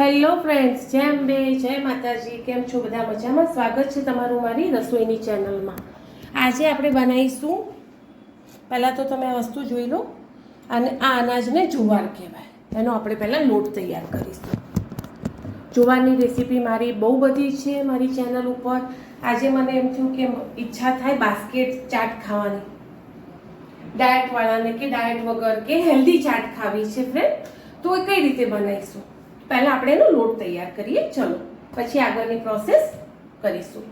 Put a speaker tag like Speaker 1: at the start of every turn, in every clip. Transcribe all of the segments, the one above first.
Speaker 1: Hello friends જય અંબે, જય માતાજી, કેમ છો બધા મજામાં? સ્વાગત છે તમારું મારી રસોઈની ચેનલમાં. આજે આપણે બનાવીશું, પહેલાં તો તમે વસ્તુ જોઈ લો, અને આ અનાજને જુવાર કહેવાય. એનો આપણે પહેલાં લોટ તૈયાર કરીશું. જુવારની રેસીપી મારી બહુ બધી છે મારી ચેનલ ઉપર. આજે મને એમ થયું કે ઈચ્છા થાય બાસ્કેટ ચાટ ખાવાની. ડાયટવાળાને કે ડાયટ વગર કે હેલ્ધી ચાટ ખાવી છે ફ્રેન્ડ તો એ કઈ રીતે બનાવીશું? પહેલાં આપણે એનો લોટ તૈયાર કરીએ. ચલો, પછી આગળની પ્રોસેસ કરીશું.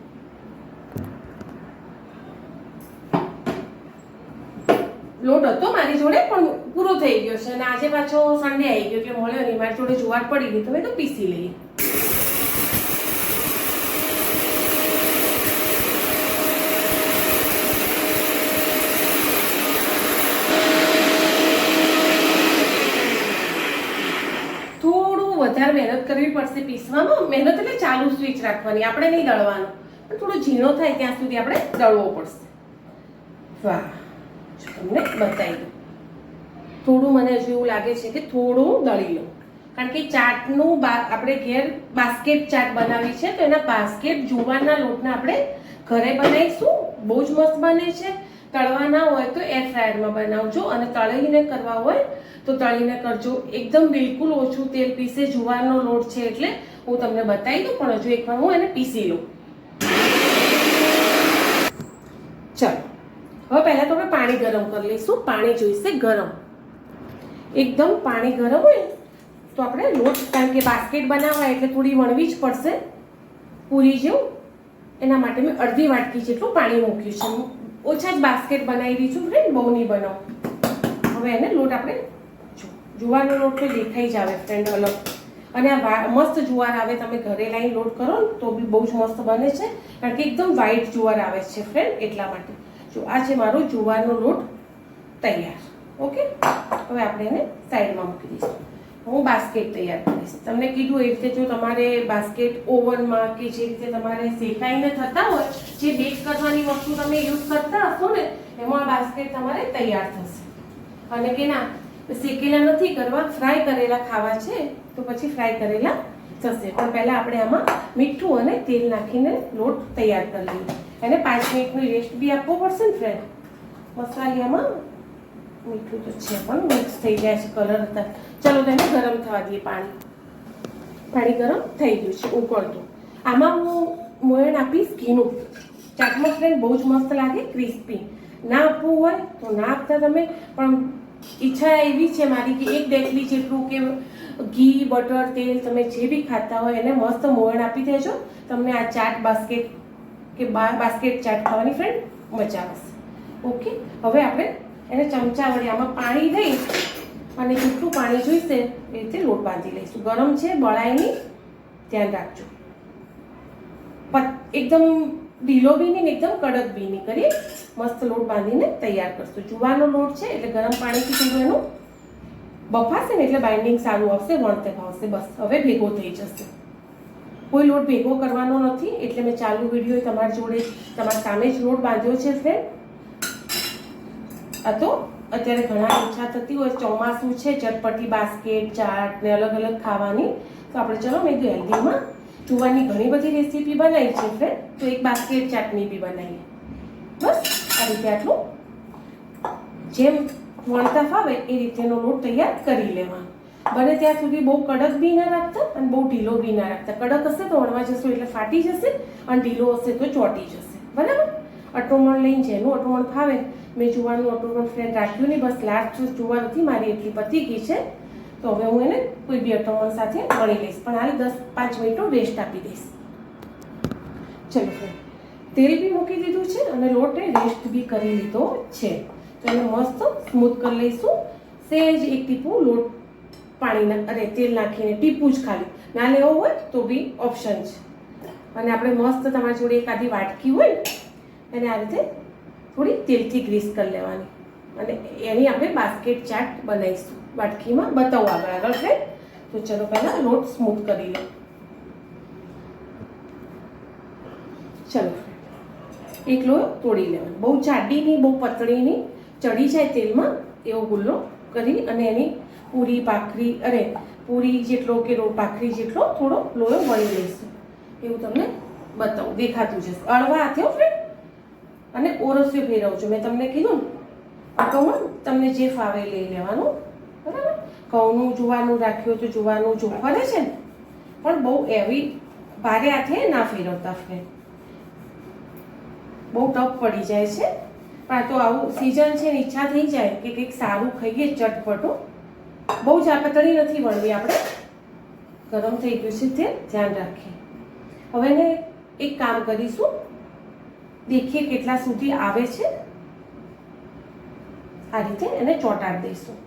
Speaker 1: લોટ હતો મારી જોડે, પણ પૂરો થઈ ગયો છે અને આજે પાછો સન્ડે આવી ગયો એટલે મળ્યો નહીં. મારી જોડે જુવાર પડી ગઈ, તો મેં તો પીસી લઈએ થોડું વધારે મહેનત કરવી પડશે પીસવામાં? મહેનત એટલે ચાલુ સ્વિચ રાખવાની, આપણે નહીં દળવાનું. પણ થોડો ઝીણો થાય ત્યાં સુધી આપણે દળવો પડશે. વાહ તમને બતાવી દઉં. થોડું મને હજુ એવું લાગે છે કે થોડું દળી લઉં. કારણ કે ચાટનું આપણે ઘેર બાસ્કેટ ચાટ બનાવી છે, તો એના બાસ્કેટ જુવારના લોટના આપણે ઘરે બનાવીશું. બહુ જ મસ્ત બને છે. તળવા ના હોય તો એર ફ્રાયરમાં બનાવજો અને તળીને કરવા હોય તો તળીને કરજો. એકદમ બિલકુલ ઓછું તેલ પીસે, જુવારનો લોટ છે એટલે હું તમને બતાવી દઉં, પણ હજુ એકવાર હું એને પીસી લઉં. ચાલો, હવે પહેલાં તો આપણે પાણી ગરમ કરી લઈશું. પાણી જોઈશે ગરમ. એકદમ પાણી ગરમ હોય તો આપણે લોટ, કારણ કે બાસ્કેટ બનાવવા એટલે થોડી વણવી જ પડશે. પૂરી જેવું. એના માટે મેં અડધી વાટકી જેટલું પાણી મૂક્યું છે. ઓછા જ બાસ્કેટ બનાવી છું ફ્રેન્ડ બહુ નહીં બનાવ હવે એને લોટ આપણે જુવારનો લોટ તો દેખાઈ જ આવે ફ્રેન્ડ અલગ અને આ મસ્ત જુવાર આવે, તમે ઘરે લાઈન લોટ કરો ને તો બી બહુ જ મસ્ત બને છે. કારણ કે એકદમ વ્હાઈટ જુવાર આવે છે ફ્રેન્ડ એટલા માટે. જો, આ છે મારો જુવારનો લોટ તૈયાર. ઓકે? હવે આપણે એને સાઈડમાં મૂકી દઈશું. હું બાસ્કેટ તૈયાર કરીશ. તમને કીધું એ રીતે જો તમારે બાસ્કેટ ઓવનમાં કે જે રીતે તમારે શેકાઈને થતા હોય, જે બેક કરવાની વસ્તુ તમે યુઝ કરતા હશો ને, એમાં બાસ્કેટ તમારે તૈયાર થશે. અને કે ના, શેકેલા નથી કરવા ફ્રાય કરેલા ખાવા છે, તો પછી ફ્રાય કરેલા થશે પણ પહેલાં આપણે આમાં મીઠું અને તેલ નાખીને લોટ તૈયાર કરી લઈએ. એને પાંચ મિનિટની રેસ્ટ બી આપવો પડશે ને ફ્રેન્ડ મસાલિયામાં મીઠું તો છે પણ મિક્સ થઈ જાય છે કલર હતા. ચાલો તેને ગરમ થવા દઈએ પાણી. પાણી ગરમ થઈ ગયું છે, ઉકળતું. આમાં હું મોયણ આપીશ ઘીનું. ચાટમાં ફ્રેન્ડ બહુ જ મસ્ત લાગે ક્રિસ્પી ના આપવું હોય તો ના આપતા તમે, પણ ઈચ્છા એવી છે મારી કે એક ડેકલી જેટલું કે ઘી, બટર, તેલ તમે જે બી ખાતા હોય એને મસ્ત મોયણ આપી દેજો. તમને આ ચાટ બાસ્કેટ કે બાસ્કેટ ચાટ ખાવાની ફ્રેન્ડ મજા આવશે. ઓકે? હવે આપણે એને ચમચા વડે આમાં પાણી દઈ અને જેટલું પાણી જોઈશે એ રીતે લોટ બાંધી લઈશું. ગરમ છે બળાય નહીં. ધ્યાન રાખજો. એકદમ ઢીલો બી નહીં એકદમ કડક બી નહીં. કરી મસ્ત લોટ બાંધીને તૈયાર કરશું. જુવાનો લોટ છે એટલે ગરમ પાણીથી થોડું એનું. બફાશે ને એટલે બાઇન્ડિંગ સારું આવશે, વણતે ભાવશે. બસ, હવે ભેગો થઈ જશે. કોઈ લોટ ભેગો કરવાનો નથી. એટલે મેં ચાલુ વીડિયો તમારી જોડે તમારી સામે જ લોટ બાંધ્યો છે ફ્રેન્ડ આ તો અત્યારે ઘણા ઈચ્છા થતી હોય, ચોમાસું છે, ચટપટી બાસ્કેટ, ચાટ ને અલગ અલગ ખાવાની. તો આપણે ચલો મેં હેલ્ધીમાં જુવારની ઘણી બધી રેસીપી બનાવી છે ફ્રેન્ડ તો એક બાસ્કેટ ચાટની બી બનાવીએ. બસ, આ રીતે આટલું. જેમ વણતા ફાવે એ રીતેનો લોટ તૈયાર કરી લેવાનો. બને ત્યાં સુધી બહુ કડક બી ના રાખતા અને બહુ ઢીલો બી ના રાખતા. કડક હશે તો વણવા જશો એટલે ફાટી જશે અને ઢીલો હશે તો ચોટી જશે. બરાબર? અટોમણ લઈને જેનું અટોમણ ફાવે, મેં જુવારનું અટોમણ ફ્રેન્ડ રાખ્યું નહીં, બસ લાસ્ટ જુવાર હતી મારી એટલી પતી ગઈ છે, તો હવે હું એને કોઈ બી અટોમણ સાથે મળી લઈશ. પણ હાલ દસ પાંચ મિનિટનો રેસ્ટ આપી દઈશ. ચલો ફ્રેન્ડ તેલ બી મૂકી દીધું છે અને લોટને રેસ્ટ બી કરી લીધો છે. તો એને મસ્ત સ્મૂથ કરી લઈશું. સહેજ એક ટીપું લોટ પાણીના, અરે તેલ નાખીને ટીપું જ ખાલી. ના લેવો હોય તો બી ઓપ્શન છે. અને આપણે મસ્ત તમારી જોડે એક આધી વાટકી હોય એને આ રીતે થોડી તેલથી ગ્રીસ કરી લેવાની. અને એની આપણે બાસ્કેટ ચાટ બનાવીશું. વાટકીમાં બતાવું આગળ આગળ છે? તો ચલો પહેલાં લોટ સ્મૂથ કરી લો ચલો. એક લોહી તોડી લેવાનો. બહુ જાડી નહીં, બહુ પતળી નહીં. ચડી જાય તેલમાં એવો ગુલ્લો કરી અને એની પૂરી, ભાખરી, અરે, પૂરી જેટલો કે રો ભાખરી જેટલો થોડો લોયો વળી લઈશું. એવું તમને બતાવું. દેખાતું જશે અળવા હાથે ફ્રેન્ડ અને ઓરસ્યો ફેરવું છું મેં તમને કીધું ને કહું તમને જે ફાવે લઈ લેવાનું. બરાબર? ઘઉંનું જોવાનું રાખ્યું તો જોવાનું જો ફરે છે ને. પણ બહુ એવી ભારે હાથે ના ફેરવતા ફ્રેન્ડ બહુ ટફ પડી જાય છે. પણ તો આવું સિઝન છે ને, ઈચ્છા થઈ જાય કે કંઈક સારું ખાઈએ ચટપટું બહુ જાપતળી નથી વળવી આપણે. ગરમ થઈ ગયું છે તે ધ્યાન રાખીએ. હવે ને એક કામ કરીશું. દેખીએ કેટલા સુધી આવે છે? આ રીતે એને ચોંટાડી દઈશું.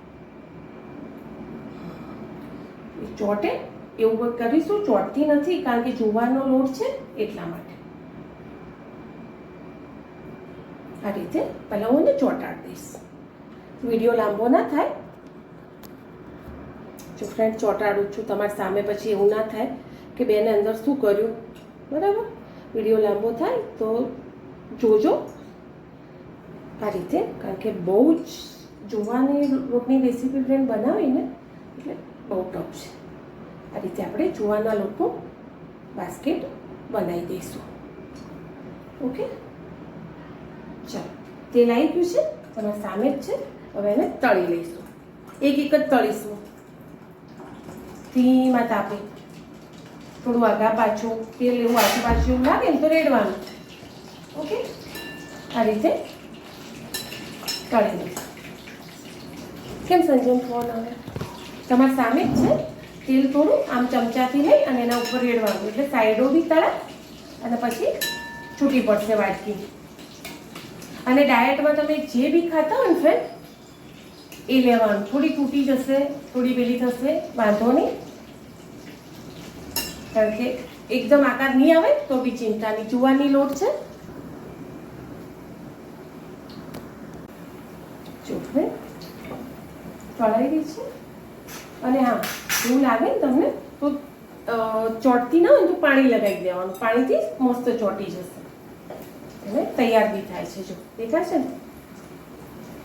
Speaker 1: ચોટે, એવું કરીશું, ચોંટતી નથી, કારણ કે જુવારનો લોટ છે એટલા માટે. આ રીતે પહેલાં હું એને ચોંટાડી દઈશ. વીડિયો લાંબો ના થાય. જો ફ્રેન્ડ ચોંટાડું છું, તમારી સામે પછી એવું ના થાય કે બેને અંદર શું કર્યું? બરાબર? વીડિયો લાંબો થાય તો જોજો. આ રીતે, કારણ કે બહુ જ જોવાની લોટની રેસીપી ફ્રેન્ડ બનાવીને, એટલે બહુ ટફ છે. આ રીતે આપણે જોવાના લોકો બાસ્કેટ બનાવી દઈશું. ઓકે? ચાલો. તેલ આવી ગયું છે, તમારા સામે જ છે. હવે એને તળી લઈશું. એક એક જ તળીશું. ધીમા તાપે. થોડું આગા પાછું, તેલ એવું આજુબાજુ લાગે ને તો રેડવાનું. ઓકે? આ રીતે કાઢી લઈશું કેમ સંજમ ફોન આવે? તમારી સામે જ છે. તેલ થોડું, આમ ચમચાથી લઈ અને એના ઉપર રેડવાનું. એટલે સાઈડો બી તળાય અને પછી છૂટી પડશે વાટકી. અને ડાયટમાં તમે જે બી ખાતા હોય ને ફ્રેન્ડ એ લેવાનું. થોડી તૂટી જશે, થોડી પેલી થશે, વાંધો નહીં. કારણ કે એકદમ આકાર નહીં આવે તો બી ચિંતા નહીં જુવાની લોટ છે જો ફ્રેન્ડ તળાઈ રહી છે. અને હા, એવું લાગે ને તમને તો ચોટતી ના હોય તો પાણી લગાવી દેવાનું. પાણીથી મસ્ત ચોંટી જશે. અને તૈયાર બી થાય છે જો. દેખાય છે ને?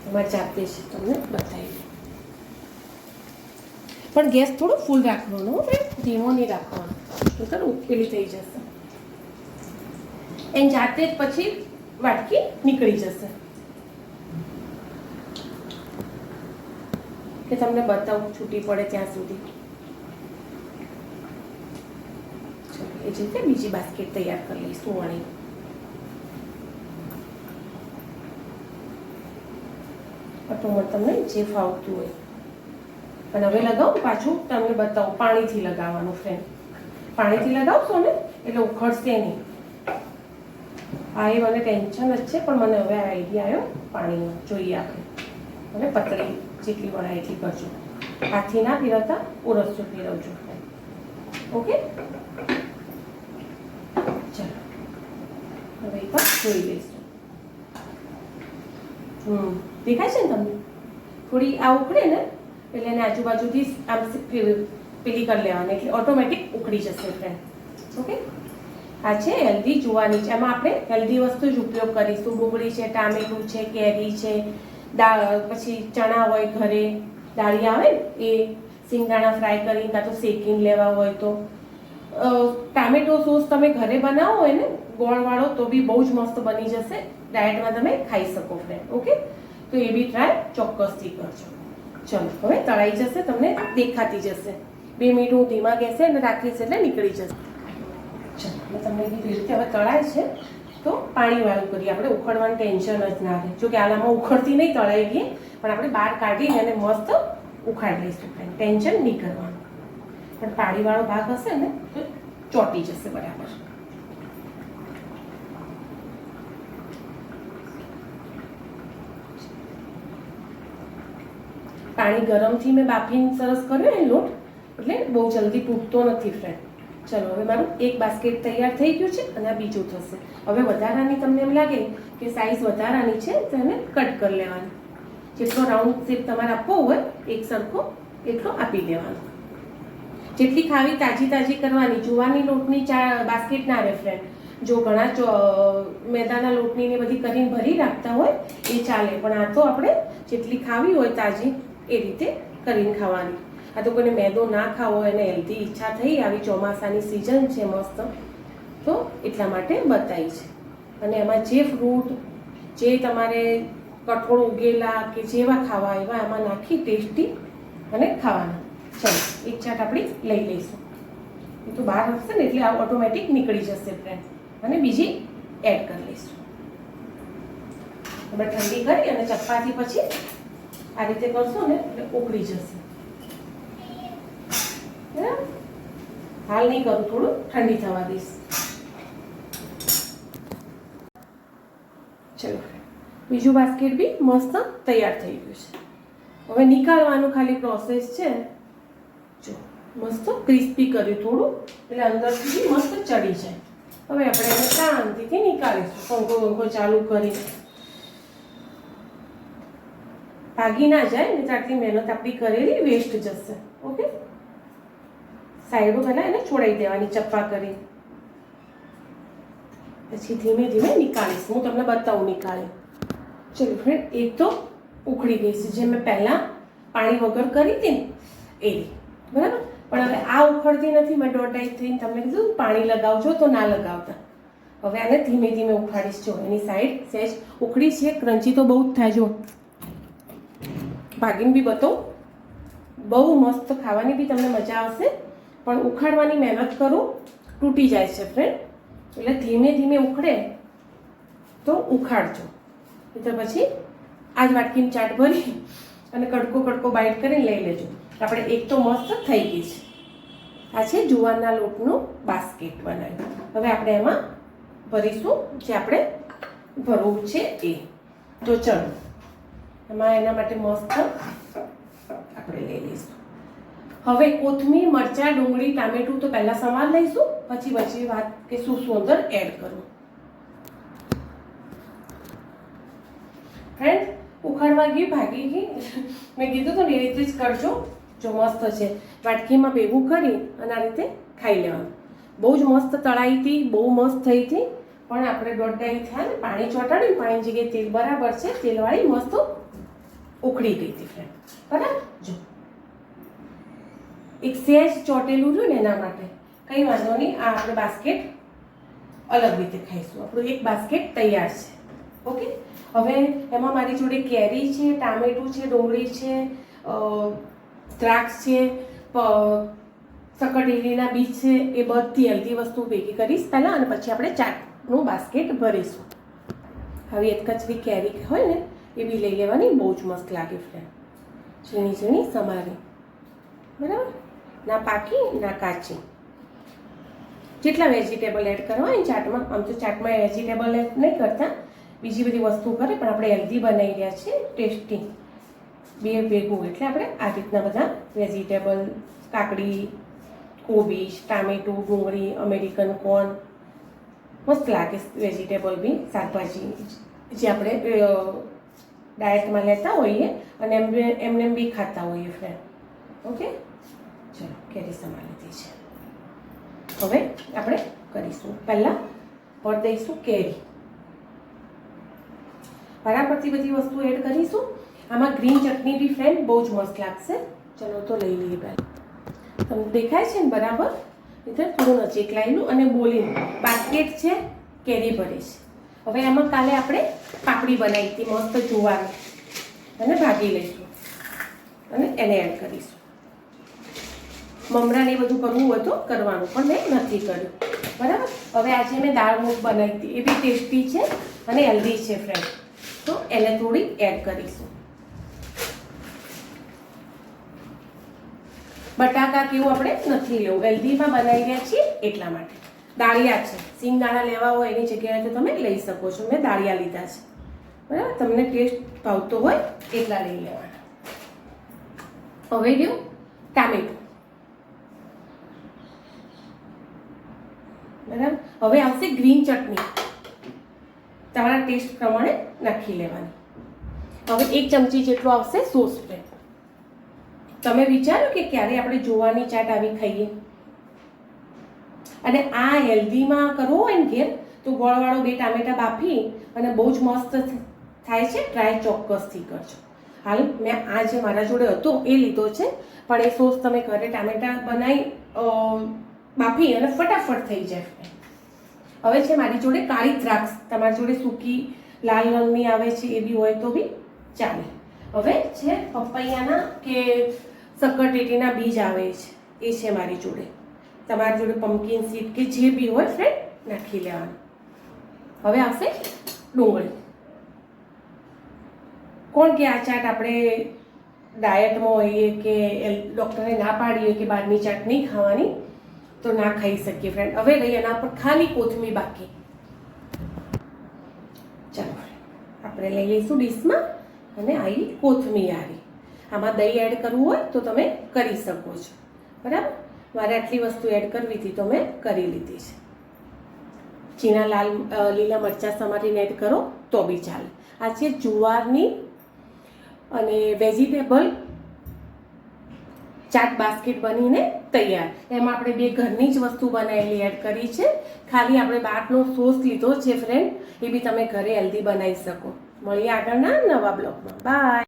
Speaker 1: એમાં જાતે છે તમને બતાવી. પણ ગેસ થોડો ફૂલ રાખવાનો ધીમો નહીં રાખવાનો. નહીંતર ઉકેલી થઈ જશે. એમ જાતે જ પછી વાટકી નીકળી જશે. કે તમને બતાવું, છૂટી પડે ત્યાં સુધી. એ જ રીતે બીજી બાસ્કેટ તૈયાર કરી લઈશું વણી ઓટોમાં તમને જે ફાવતું હોય. અને હવે લગાવું પાછું, તમને બતાવું, પાણીથી લગાવવાનું ફ્રેન્ડ પાણીથી લગાવશો ને, એટલે ઉખડશે નહીં. આ એ મને ટેન્શન જ છે, પણ મને હવે આઈડિયા આવ્યો પાણીનો, જોઈએ આપણે. અને પતળી જેટલી વણાય એટલી કરજો. હાથથી ના ફેરવતા ઓરસજો ફેરવજો ઓકે? ચાલો. હવે એક વાર જોઈ લઈશું. હમ, દેખાય છે ને તમને? થોડી આ ઉકળે ને, એટલે એને આજુબાજુથી આમ પેલી કરી લેવાની, એટલે ઓટોમેટિક ઉકળી જશે ફ્રેન્ડ ઓકે? આ છે હેલ્ધી જોવાની છે. એમાં આપણે હેલ્ધી વસ્તુ જ ઉપયોગ કરીશું. ડુંગળી છે, ટામેટું છે, કેરી છે દાળ, પછી ચણા હોય ઘરે દાળિયા આવે ને, એ સિંગાણા ફ્રાય કરીને કાં તો શેકીને લેવા હોય તો. ટામેટો સોસ તમે ઘરે બનાવો હોય ને, ગોળવાળો, તો બી બહુ જ મસ્ત બની જશે. ડાયટમાં તમે ખાઈ શકો ફ્રેન્ડ ઓકે તો એ બી ટ્રાય ચોક્કસથી કરજો. ચલો, હવે તળાઈ જશે, તમને દેખાતી જશે. બે મિનિટ હું ધીમા ગેસે અને રાખીશ એટલે નીકળી જશે. ચલો તમને કીધું રીતે હવે તળાય છે. તો પાણીવાળું કરીએ. આપણે ઉખડવાનું ટેન્શન જ ના રહે. જો કે આલામાં ઉખડતી નહીં તળાઈ ગઈ પણ આપણે બહાર કાઢીને એને મસ્ત ઉખાડી લઈશું. ટેન્શન નહીં કરવાનું. પણ પાણીવાળો ભાગ હશે ને, તો ચોટી જશે બરાબર. પાણી ગરમથી મેં બાફીને સરસ કર્યો ને લોટ, એટલે બહુ જલ્દી તૂટતો નથી ફ્રેન્ડ ચલો, હવે મારું એક બાસ્કેટ તૈયાર થઈ ગયું છે અને આ બીજું થશે. હવે વધારાની તમને એમ લાગે કે સાઈઝ વધારાની છે તેને કટ કરી લેવાની. જેટલો રાઉન્ડ શેપ તમારે આપવો હોય, એક સરખો એટલો આપી દેવાનો. જેટલી ખાવી તાજી તાજી કરવાની, જુવાની લોટની ચા બાસ્કેટ ના રહે ફ્રેન્ડ જો ઘણા ચો- મેદાના લોટની ને બધી કરીને ભરી રાખતા હોય, એ ચાલે. પણ આ તો આપણે જેટલી ખાવી હોય તાજી, એ રીતે કરીને ખાવાની. આ તો કોઈને મેદો ના ખાવો અને હેલ્ધી ઈચ્છા થઈ આવી ચોમાસાની સિઝન છે મસ્ત, તો એટલા માટે બતાવી છે. અને એમાં જે ફ્રૂટ જે તમારે કઠોળ ઉગેલા કે જેવા ખાવા એવા એમાં નાખી ટેસ્ટી અને ખાવાના. ચલો, એક ચાટ આપણી લઈ લઈશું. એ તો બહાર હશે ને એટલે આ ઓટોમેટિક નીકળી જશે ફ્રેન્ડ અને બીજી એડ કરી લઈશું. આપણે ઠંડી કરી અને ચપ્પાથી પછી આ રીતે કરશો ને એટલે ઉકળી જશે બરાબર હાલ નહીં કરું, થોડું ઠંડી થવા દઈશ. ચલો. બીજું બાસ્કેટ બી મસ્ત તૈયાર થઈ ગયું છે. હવે નીકાળવાનું ખાલી પ્રોસેસ છે. જો, મસ્ત ક્રિસ્પી કર્યું થોડું, એટલે અંદરથી મસ્ત ચડી જાય. હવે આપણે એને શાંતિથી નીકાળીશું. પંખો પંખો ચાલુ કરી ભાગી ના જાય, ને આટલી મહેનત આપણી કરેલી વેસ્ટ જશે. ઓકે સાઈડો પહેલાં એને છોડાઈ દેવાની, ચપ્પા કરી. પછી ધીમે ધીમે નીકાળીશ. હું તમને બતાવું નીકાળી. ચલો ફ્રેન્ડ એક તો ઉખડી ગઈ છે, જે મેં પહેલાં પાણી વગર કરી હતી ને, એ બરાબર? પણ હવે આ ઉખડતી નથી, મેં દોઢ થઈને તમને કીધું, પાણી લગાવજો તો ના લગાવતા. હવે આને ધીમે ધીમે ઉખાડીશ. જો, એની સાઈડ સહેજ ઉખડી છે ક્રંચી તો બહુ જ થાય, જો. ભાગીને બી બતાવું. બહુ મસ્ત ખાવાની બી તમને મજા આવશે. પણ ઉખાડવાની મહેનત કરો, તૂટી જાય છે ફ્રેન્ડ એટલે ધીમે ધીમે ઉખડે તો ઉખાડજો. એટલે પછી આ જ વાટકીની ચાટ ભરી અને કડકો કડકો બાઇટ કરીને લઈ લેજો. આપણે એક તો મસ્ત થઈ ગઈ છે. આ છે જુવારના લોટનું બાસ્કેટ બનાવ્યું. હવે આપણે એમાં ભરીશું જે આપણે ભરવું છે એ. તો ચલો, એમાં એના માટે મસ્ત આપણે લઈ લઈશું. હવે કોથમીર, મરચાં, ડુંગળી, ટામેટું તો પહેલાં સમાર લઈશું, પછી પછી વાત કે શું શું અંદર એડ કરવું. ફ્રેન્ડ ઉખાડવા ગઈ, ભાગી ગઈ. મેં કીધું તો ને એ રીતે જ કરજો. જો મસ્ત છે. વાટકીમાં ભેગું કરી અને આ રીતે ખાઈ લેવાનું. બહુ જ મસ્ત તળાઈ હતી, બહુ મસ્ત થઈ હતી. પણ આપણે દોઢ થયા ને, પાણી ચોંટાડ્યું પાણી જગ્યાએ તેલ બરાબર છે, તેલવાળી મસ્ત ઉકળી ગઈ હતી ફ્રેન્ડ બરાબર? એક સેજ ચોટેલું રહ્યું ને એના માટે. કંઈ વાંધો નહીં, આ આપણે બાસ્કેટ અલગ રીતે ખાઈશું. આપણું એક બાસ્કેટ તૈયાર છે. ઓકે? હવે એમાં મારી જોડે કેરી છે, ટામેટું છે, ડુંગળી છે દ્રાક્ષ છે સકટેલીના બીજ છે, એ બધી હેલ્ધી વસ્તુ ભેગી કરીશ પહેલાં અને પછી આપણે ચાટનું બાસ્કેટ ભરીશું. હવે એક કચરી કેરી હોય ને, એ બી લઈ લેવાની, બહુ જ મસ્ત લાગે ફ્રેન્ડ ઝીણી ઝીણી સમારી. બરાબર? ના પાકી, ના કાચી. જેટલા વેજીટેબલ એડ કરવા હોય ચાટમાં, આમ તો ચાટમાં વેજીટેબલ એડ નહીં કરતા. બીજી બધી વસ્તુ કરે, પણ આપણે હેલ્ધી બનાવી રહ્યા છીએ ટેસ્ટી બે ભેગું, એટલે આપણે આ રીતના બધા વેજીટેબલ કાકડી કોબીજ ટામેટું, ડુંગળી, અમેરિકન કોર્ન મસ્ત લાગે વેજીટેબલ બી, શાકભાજી. જે આપણે ડાયટમાં લેતા હોઈએ અને એમને એમને એમ બી ખાતા હોઈએ ફ્રેન્ડ ઓકે ચલો કેરી સમારી લીધી છે. હવે આપણે કરીશું. પહેલાં પર દઈશું કેરી. બરાબરથી બધી વસ્તુ એડ કરીશું. આમાં ગ્રીન ચટણી બી ફ્રેન્ડ બહુ જ મસ્ત લાગશે. ચલો તો લઈ લઈએ પહેલાં. તમને દેખાય છે ને બરાબર? એટલે થોડું નજીક લાવેલું અને બોલીને. બાસ્કેટ છે, કેરી ભરી છે. હવે આમાં કાલે આપણે પાપડી બનાવી હતી, મસ્ત જુવારની. અને ભાગી લઈશું. અને એને એડ કરીશું. મમરા ને એ બધું કરવું હોય કરવાનું, પણ મેં નથી કર્યું. બરાબર? હવે આજે મેં દાળ મૂક બનાવી હતી. એ બી ટેસ્ટી છે અને હેલ્ધી છે ફ્રેન્ડ તો એને થોડી એડ કરીશું. બટાકા કેવું આપણે નથી લેવું. હેલ્ધીમાં બનાવી રહ્યા છીએ એટલા માટે. દાળિયા છે. સિંગ દાણા લેવા હોય એની જગ્યાએ તો તમે લઈ શકો છો. મેં દાળિયા લીધા છે. બરાબર? તમને ટેસ્ટ ભાવતો હોય એટલા લઈ લેવાના. હવે ગયું ટામેટું. બરાબર? હવે આવશે ગ્રીન ચટણી. તમારા ટેસ્ટ પ્રમાણે નાખી લેવાની. હવે એક ચમચી જેટલો આવશે સોસ પે તમે વિચાર્યું કે ક્યારે આપણે જોવાની ચાટ આવી ખાઈએ. અને આ હેલ્ધીમાં કરવો હોય ને ઘેર, તો ગોળવાળો બે ટામેટા બાફી અને બહુ જ મસ્ત થાય છે, ટ્રાય ચોક્કસથી કરજો. હાલ મેં આ જે મારા જોડે હતો એ લીધો છે, પણ એ સોસ તમે ઘરે ટામેટા બનાવી બાફી અને ફટાફટ થઈ જાય. હવે છે મારી જોડે કાળી દ્રાક્ષ, તમારી જોડે સૂકી લાલ રંગની આવે છે એ બી હોય તો બી ચાલે. હવે છે પપૈયાના કે સક્કરટેટીના બીજ આવે છે, એ છે મારી જોડે. તમારી જોડે પમ્પકિન સીડ કે જે બી હોય ફ્રેન્ડ નાખી લેવાનું. હવે આવશે ડુંગળી. કોણ કે આ ચાટ આપણે ડાયટમાં હોઈએ કે ડૉક્ટરે ના પાડીએ કે બહારની ચાટ નહીં ખાવાની? તો ના ખાઈ શકીએ ફ્રેન્ડ હવે રહી એના પર ખાલી કોથમી બાકી. ચાલો, આપણે લઈ લઈશું ડીશમાં અને આવી કોથમીર આવી. આમાં દહીં એડ કરવું હોય તો તમે કરી શકો છો. બરાબર? મારે આટલી વસ્તુ એડ કરવી હતી તો મેં કરી લીધી છે. ચીના લાલ લીલા મરચાં સમારીને એડ કરો તો બી ચાલે. આ છે જુવારની અને વેજીટેબલ ચાટ બાસ્કેટ બનીને તૈયાર. એમાં આપણે બે ઘરની જ વસ્તુ બનાવેલી એડ કરી છે. ખાલી આપણે બહારનો સોસ લીધો છે ફ્રેન્ડ એ બી તમે ઘરે હેલ્ધી બનાવી શકો. મળીએ આગળના નવા બ્લોગમાં. બાય